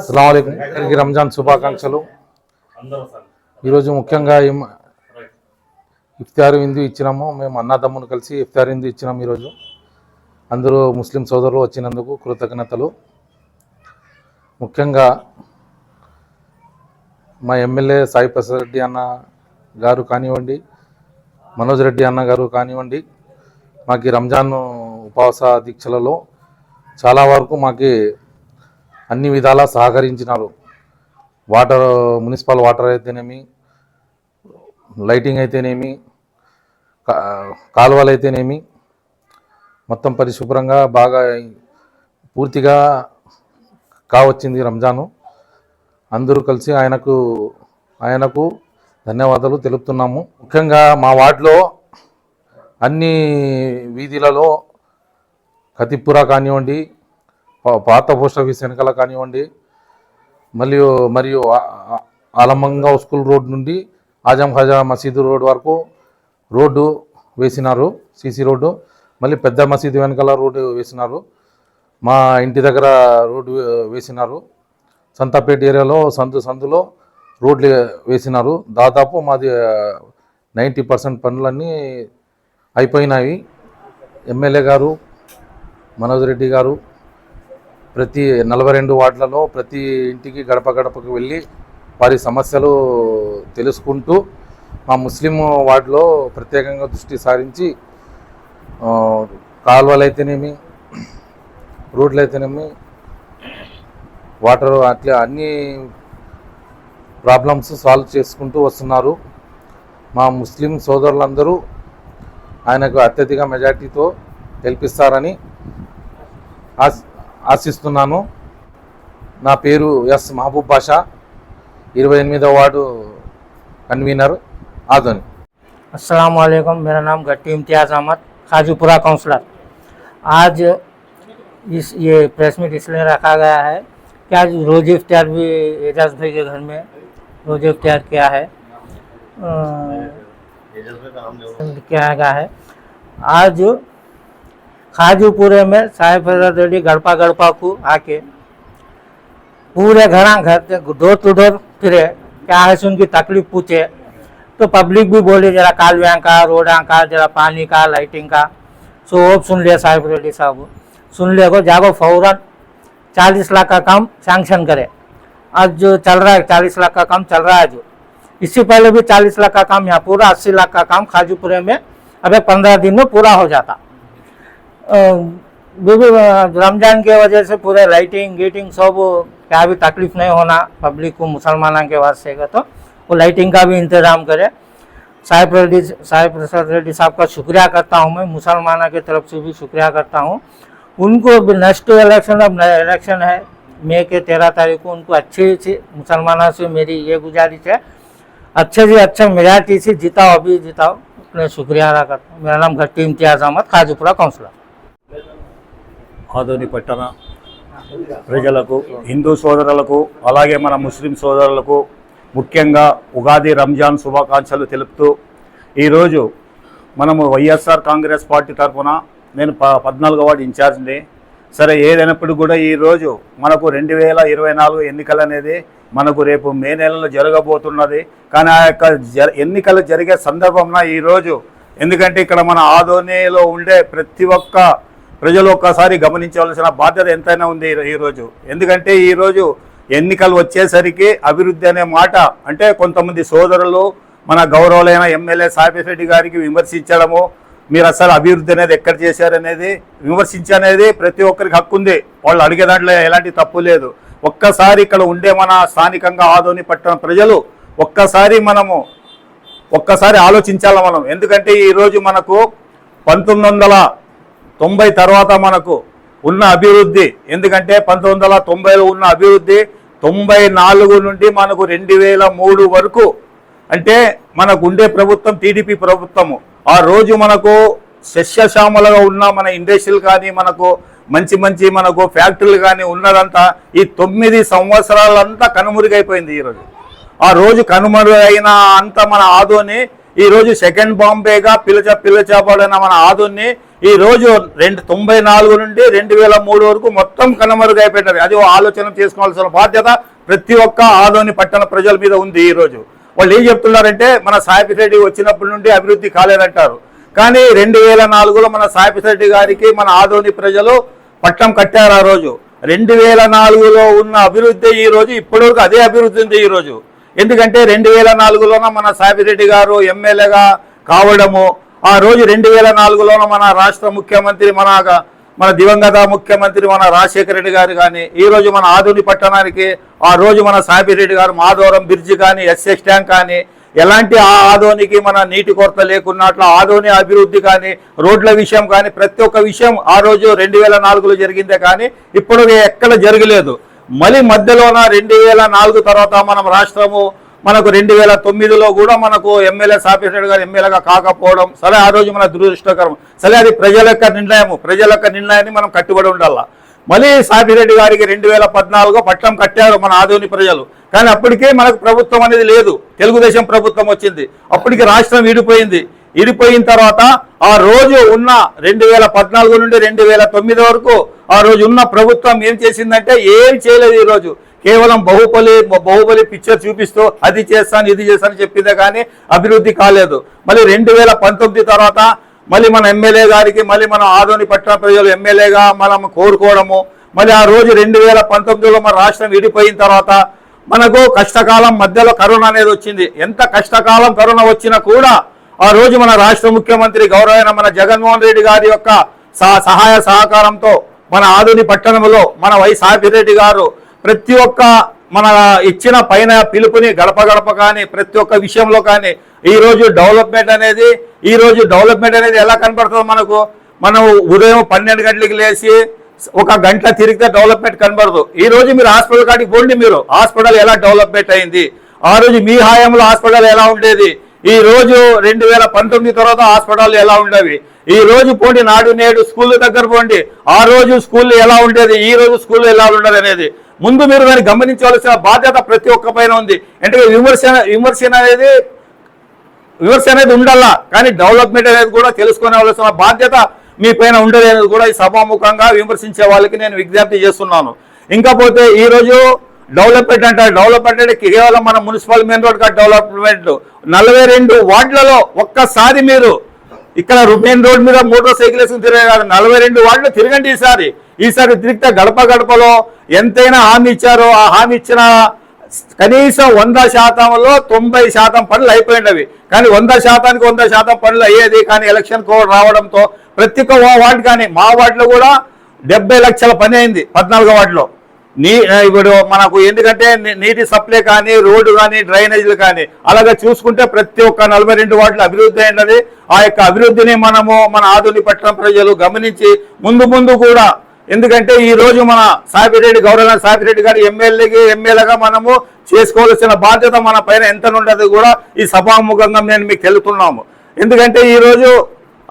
అస్సలామలైకుం అందరికీ రంజాన్ శుభాకాంక్షలు. ఈరోజు ముఖ్యంగా ఇఫ్తారు విందు ఇచ్చినాము. మేము అన్నదమ్మును కలిసి ఇఫ్తారు విందు ఇచ్చినాము ఈరోజు. అందరూ ముస్లిం సోదరులు వచ్చినందుకు కృతజ్ఞతలు. ముఖ్యంగా మా ఎమ్మెల్యే సాయి ప్రసాద్ రెడ్డి అన్న గారు కానివ్వండి మనోజ్ రెడ్డి అన్న గారు కానివ్వండి మాకు రంజాన్ ఉపవాస దీక్షలలో చాలా వరకు మాకు అన్ని విధాలా సహకరించినారు. వాటర్ మున్సిపల్ వాటర్ అయితేనేమి లైటింగ్ అయితేనేమి కాలువలు అయితేనేమి మొత్తం పరిశుభ్రంగా బాగా పూర్తిగా కావచ్చింది రంజాను. అందరూ కలిసి ఆయనకు ఆయనకు ధన్యవాదాలు తెలుపుతున్నాము. ముఖ్యంగా మా వార్డులో అన్ని వీధులలో కతిపుర కానివ్వండి పాత పోస్ట్ ఆఫీస్ వెనకాల కానివ్వండి మరియు మరియు ఆలంబంగా స్కూల్ రోడ్ నుండి ఆజం ఖాజా మసీదు రోడ్ వరకు రోడ్డు వేసినారు సీసీ రోడ్డు. మళ్ళీ పెద్ద మసీదు వెనకాల రోడ్డు వేసినారు. మా ఇంటి దగ్గర రోడ్డు వేసినారు. సంతాపేట ఏరియాలో సందు సందులో రోడ్లు వేసినారు. దాదాపు మాది నైంటీ పర్సెంట్ పనులన్నీ అయిపోయినాయి. ఎమ్మెల్యే గారు మనోజ్ రెడ్డి గారు ప్రతి నలభై రెండు వార్డులలో ప్రతి ఇంటికి గడప గడపకు వెళ్ళి వారి సమస్యలు తెలుసుకుంటూ మా ముస్లిం వార్డులో ప్రత్యేకంగా దృష్టి సారించి కాలువలు అయితేనేమి రోడ్లు అయితేనేమి వాటర్ అట్లా అన్ని ప్రాబ్లమ్స్ సాల్వ్ చేసుకుంటూ వస్తున్నారు. మా ముస్లిం సోదరులందరూ ఆయనకు అత్యధిక మెజార్టీతో గెలిపిస్తారని ఆశ- ఆశిస్తున్నాను నా పేరు ఎస్ మహబూబ్ బాషా ఇరవై ఎనిమిదవ వార్డు కన్వీనర్ ఆదోని अस्सलाम वालेकुम मेरा नाम गट्टी इम्तियाज़ अहमद खाजूपुरा काउंसलर आज इस ये प्रेस मीट इसलिए रखा गया है कि आज रोज़ इफ्तार भी एजाज भाई के घर में रोज़ इफ्तार किया है अ, किया गया है आज खाजूपुरे में साहेब फजल रेड्डी गड़पा गड़पा को आके पूरे घरा घर डोर टू डोर फिरे, क्या है उनकी तकलीफ़ पूछे। तो पब्लिक भी बोले, जरा कालव्या का, रोडा का, जरा पानी का, लाइटिंग का। सो वो सुन लिया साहिब रेड्डी साहब। सुन लिया को जागो फ़ौरन, चालीस लाख का काम सैंक्शन करे। आज जो चल रहा है, चालीस लाख का काम चल रहा है जो इससे पहले भी चालीस लाख का काम यहाँ, पूरा अस्सी लाख का काम खाजूपुरे में, अबे पंद्रह दिन में पूरा हो जाता। रमज़ान के वजह से पूरे लाइटिंग गेटिंग सब, क्या भी तकलीफ़ नहीं होना पब्लिक को मुसलमानों के वास्ते का तो वो लाइटिंग का भी इंतज़ाम करे। साहिब रेड्डी साहेब प्रसाद रेड्डी साहब का शुक्रिया करता हूँ मैं, मुसलमाना की तरफ़ से भी शुक्रिया करता हूँ। उनको नेक्स्ट इलेक्शन अब इलेक्शन है, मई के तेरह तारीख को उनको अच्छे से मुसलमाना से मेरी ये गुजारिश है। अच्छे से अच्छे मेजार्टी से जिताओ, अभी जिताओ, अपने शुक्रिया अदा करता हूँ। मेरा नाम घट्टी इम्तियाज़ अहमद, खाजूपुरा काउंसलर। ఆదోని పట్టణ ప్రజలకు హిందూ సోదరులకు అలాగే మన ముస్లిం సోదరులకు ముఖ్యంగా ఉగాది రంజాన్ శుభాకాంక్షలు తెలుపుతూ ఈరోజు మనము వైఎస్ఆర్ కాంగ్రెస్ పార్టీ తరఫున నేను ప పద్నాలుగో వార్డు ఇన్ఛార్జ్ని. సరే ఏదైనప్పుడు కూడా ఈరోజు మనకు రెండు వేల ఇరవై నాలుగు ఎన్నికలు అనేది మనకు రేపు మే నెలలో జరగబోతున్నది. కానీ ఆ యొక్క జ ఎన్నికలు జరిగే సందర్భంలో ఈరోజు ఎందుకంటే ఇక్కడ మన ఆదోనిలో ఉండే ప్రతి ఒక్క ప్రజలు ఒక్కసారి గమనించవలసిన బాధ్యత ఎంతైనా ఉంది ఈరోజు ఎందుకంటే ఈరోజు ఎన్నికలు వచ్చేసరికి అభివృద్ధి అనే మాట అంటే కొంతమంది సోదరులు మన గౌరవులైన ఎమ్మెల్యే సాయిరెడ్డి గారికి విమర్శించడము మీరు అసలు అభివృద్ధి అనేది ఎక్కడ చేశారనేది విమర్శించనేది ప్రతి ఒక్కరికి హక్కు ఉంది. వాళ్ళు అడిగే దాంట్లో ఎలాంటి తప్పు లేదు. ఒక్కసారి ఇక్కడ ఉండే మన స్థానికంగా ఆదోని పట్టణ ప్రజలు ఒక్కసారి మనము ఒక్కసారి ఆలోచించాలి మనం. ఎందుకంటే ఈరోజు మనకు పంతొమ్మిది వందల తొంభై తర్వాత మనకు ఉన్న అభివృద్ధి. ఎందుకంటే పంతొమ్మిది వందల తొంభైలో ఉన్న అభివృద్ధి తొంభై నాలుగు నుండి మనకు రెండు వేల మూడు వరకు. అంటే మనకు ఉండే ప్రభుత్వం టీడీపీ ప్రభుత్వము. ఆ రోజు మనకు సస్యశ్యామలుగా ఉన్న మన ఇండస్ట్రీలు కానీ మనకు మంచి మంచి మనకు ఫ్యాక్టరీలు కానీ ఉన్నదంతా ఈ తొమ్మిది సంవత్సరాలంతా కనుమరుగైపోయింది ఈరోజు ఆ రోజు కనుమరుగైన అంత మన ఆదోని ఈ రోజు సెకండ్ బాంబేగా పిలిచ పిలిచబడిన మన ఆదోని ఈ రోజు రెండు తొంభై నాలుగు నుండి రెండు వేల మూడు వరకు మొత్తం కనుమరుగైపోయినది అది ఓ ఆలోచన చేసుకోవాల్సిన బాధ్యత ప్రతి ఒక్క ఆదోని పట్టణ ప్రజల మీద ఉంది ఈ రోజు. వాళ్ళు ఏం చెప్తున్నారంటే మన సాయిపిరెడ్డి వచ్చినప్పటి నుండి అభివృద్ధి కాలేదంటారు. కానీ రెండు వేల నాలుగులో మన సాయిపిరెడ్డి గారికి మన ఆదోని ప్రజలు పట్టం కట్టారు ఆ రోజు. రెండు వేల నాలుగులో ఉన్న అభివృద్ధి ఈ రోజు ఇప్పటివరకు అదే అభివృద్ధి ఉంది ఈరోజు ఎందుకంటే రెండు వేల నాలుగులోన మన సాబిరెడ్డి గారు ఎమ్మెల్యేగా కావడము ఆ రోజు రెండు వేల నాలుగులోన మన రాష్ట్ర ముఖ్యమంత్రి మన మన దివంగత ముఖ్యమంత్రి మన రాజశేఖర రెడ్డి గారు కానీ ఈరోజు మన ఆధుని పట్టణానికి ఆ రోజు మన సాబిరెడ్డి గారు మాధవరం బ్రిడ్జి కానీ ఎస్ఎస్ ట్యాంక్ కానీ ఎలాంటి ఆ ఆదోనికి మన నీటి కొరత లేకున్నట్లు ఆదోని అభివృద్ధి కానీ రోడ్ల విషయం కానీ ప్రతి ఒక్క విషయం ఆ రోజు రెండు వేల నాలుగులో జరిగిందే కానీ ఇప్పుడు ఎక్కడ జరగలేదు. మళ్ళీ మధ్యలోన రెండు వేల నాలుగు తర్వాత మనం రాష్ట్రము మనకు రెండు వేల తొమ్మిదిలో కూడా మనకు ఎమ్మెల్యే సాఫీసెడ్ గారు ఎమ్మెల్యేగా కాకపోవడం సరే ఆ రోజు మన దురదృష్టకరం. సరే అది ప్రజల యొక్క నిర్ణయము ప్రజల యొక్క నిర్ణయాన్ని మనం కట్టుబడి ఉండాలా. మళ్ళీ సాఫిరెడ్డి గారికి రెండు వేల పద్నాలుగులో పట్టం కట్టారు మన ఆదోని ప్రజలు. కానీ అప్పటికే మనకు ప్రభుత్వం అనేది లేదు. తెలుగుదేశం ప్రభుత్వం వచ్చింది. అప్పటికి రాష్ట్రం విడిపోయింది. విడిపోయిన తర్వాత ఆ రోజు ఉన్న రెండు వేల పద్నాలుగు నుండి రెండు వేల తొమ్మిది వరకు ఆ రోజు ఉన్న ప్రభుత్వం ఏం చేసిందంటే ఏం చేయలేదు ఈరోజు కేవలం బాహుబలి బాహుబలి పిక్చర్ చూపిస్తూ అది చేస్తాను ఇది చేస్తాను చెప్పిందే కానీ అభివృద్ధి కాలేదు. మళ్ళీ రెండు వేల పంతొమ్మిది తర్వాత మళ్ళీ మన ఎమ్మెల్యే గారికి మళ్ళీ మన ఆదోని పట్టణ ప్రజలు ఎమ్మెల్యేగా మనం కోరుకోవడము మళ్ళీ ఆ రోజు రెండు వేల పంతొమ్మిదిలో మన రాష్ట్రం విడిపోయిన తర్వాత మనకు కష్టకాలం మధ్యలో కరోనా అనేది వచ్చింది. ఎంత కష్టకాలం కరోనా వచ్చినా కూడా ఆ రోజు మన రాష్ట్ర ముఖ్యమంత్రి గౌరవైన మన జగన్మోహన్ రెడ్డి గారి యొక్క సహ- సహాయ సహకారంతో మన ఆధుని పట్టణంలో మన వై సాపిరెడ్డి గారు ప్రతి ఒక్క మన ఇచ్చిన పైన పిలుపుని గడప గడప కానీ ప్రతి ఒక్క విషయంలో కానీ ఈరోజు డెవలప్మెంట్ అనేది ఈ రోజు డెవలప్మెంట్ అనేది ఎలా కనపడుతుంది మనకు మనం ఉదయం పన్నెండు గంటలకు లేచి ఒక గంట తిరిగితే డెవలప్మెంట్ కనబడదు. ఈ రోజు మీరు హాస్పిటల్ కాడికి పోండి మీరు. హాస్పిటల్ ఎలా డెవలప్మెంట్ అయింది? ఆ రోజు మీ హాయంలో హాస్పిటల్ ఎలా ఉండేది? ఈ రోజు రెండు వేల పంతొమ్మిది తర్వాత హాస్పిటల్ ఎలా ఉండేవి? ఈ రోజు పోండి నాడు నేడు స్కూల్ దగ్గర పోండి ఆ రోజు స్కూల్ ఎలా ఉండేది ఈ రోజు స్కూల్ ఎలా ఉండదు అనేది. ముందు మీరు దాన్ని గమనించవలసిన బాధ్యత ప్రతి ఒక్క పైన ఉంది. అంటే విమర్శన విమర్శన అనేది విమర్శ అనేది ఉండాలా? కానీ డెవలప్మెంట్ అనేది కూడా తెలుసుకోవాల్సిన బాధ్యత మీ పైన ఉండదు అనేది కూడా ఈ సభాముఖంగా విమర్శించే వాళ్ళకి నేను విజ్ఞప్తి చేస్తున్నాను. ఇంకా పోతే ఈరోజు డెవలప్మెంట్ అంటే డెవలప్మెంట్ అంటే కేవలం మన మున్సిపల్ మెయిన్ రోడ్ కాదు డెవలప్మెంట్. నలభై రెండు వార్డులలో ఒక్కసారి మీరు ఇక్కడ మెయిన్ రోడ్ మీద మోటార్ సైకిల్ వేసుకుని తిరగారు నలభై రెండు వార్డులు తిరగండి ఈసారి. ఈసారి తిరిగితే గడప గడపలో ఎంతైనా హామీ ఇచ్చారో ఆ హామీ ఇచ్చిన కనీసం వంద శాతంలో తొంభై శాతం పనులు అయిపోయినవి. కానీ వంద శాతానికి వంద శాతం పనులు అయ్యేది కానీ ఎలక్షన్ కోడ్ రావడంతో ప్రతి ఒక్క వార్డు కానీ మా వార్డులో కూడా డెబ్బై లక్షల పని అయింది పద్నాలుగో వార్డులో. నీ ఇప్పుడు మనకు ఎందుకంటే నీటి సప్లై కానీ రోడ్డు కానీ డ్రైనేజీలు కానీ అలాగే చూసుకుంటే ప్రతి ఒక్క నలభై రెండు వాటిలో అభివృద్ధి అయినది. ఆ యొక్క అభివృద్ధిని మనము మన ఆధునిక పట్టణ ప్రజలు గమనించి ముందు ముందు కూడా ఎందుకంటే ఈ రోజు మన సాపిరెడ్డి గౌరవ సాపిరెడ్డి గారి ఎమ్మెల్యేకి ఎమ్మెల్యేగా మనము చేసుకోవాల్సిన బాధ్యత మన పైన ఎంత ఉండదు కూడా ఈ సభాముఖంగా నేను మీకు తెలుపుతున్నాము. ఎందుకంటే ఈరోజు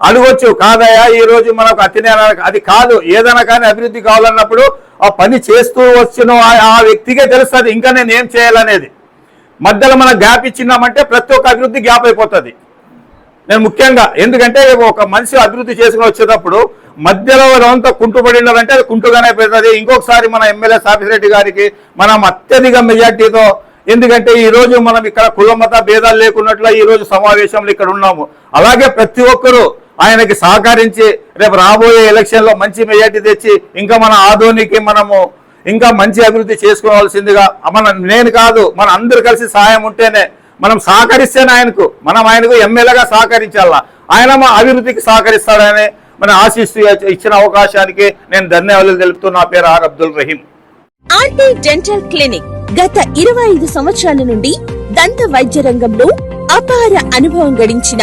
అడగొచ్చు కాదయ్యా ఈ రోజు మనకు అతినే అది కాదు ఏదైనా కానీ అభివృద్ధి కావాలన్నప్పుడు ఆ పని చేస్తూ వచ్చిన ఆ- ఆ వ్యక్తికే తెలుస్తుంది ఇంకా నేను ఏం చేయాలనేది. మధ్యలో మనం గ్యాప్ ఇచ్చినామంటే ప్రతి ఒక్క అభివృద్ధి గ్యాప్ అయిపోతుంది. నేను ముఖ్యంగా ఎందుకంటే ఒక మనిషి అభివృద్ధి చేసుకుని వచ్చేటప్పుడు మధ్యలో అంతా కుంటుపడినారంటే అది కుంటుగానే పెడుతుంది ఇంకొకసారి మన ఎమ్మెల్యే సాఫిరెడ్డి గారికి మనం అత్యధిక మెజార్టీతో ఎందుకంటే ఈ రోజు మనం ఇక్కడ కులమత భేదాలు లేకున్నట్లు ఈ రోజు సమావేశంలో ఇక్కడ ఉన్నాము. అలాగే ప్రతి ఒక్కరూ ఆయనకి సహకరించి రేపు రాబోయే ఎలక్షన్లో మంచి మెజార్టీ తెచ్చి ఇంకా మన ఆదోనికి మనము ఇంకా మంచి అభివృద్ధి చేసుకోవాల్సిందిగా మన నేను కాదు మన అందరు కలిసి సహాయం ఉంటేనే మనం సహకరిస్తేనే ఆయనకు మనం ఆయనకు ఎమ్మెల్యేగా సహకరించాలా? ఆయన మా అభివృద్ధికి సహకరిస్తాడని మన ఆశిస్తూ ఇచ్చిన అవకాశానికి నేను ధన్యవాదాలు తెలుపుతూ నా పేరు R Abdul Rahim. RT dental clinic గత ఇరవై ఐదు సంవత్సరాల నుండి దంత వైద్య రంగంలో అపార అనుభవం గడించిన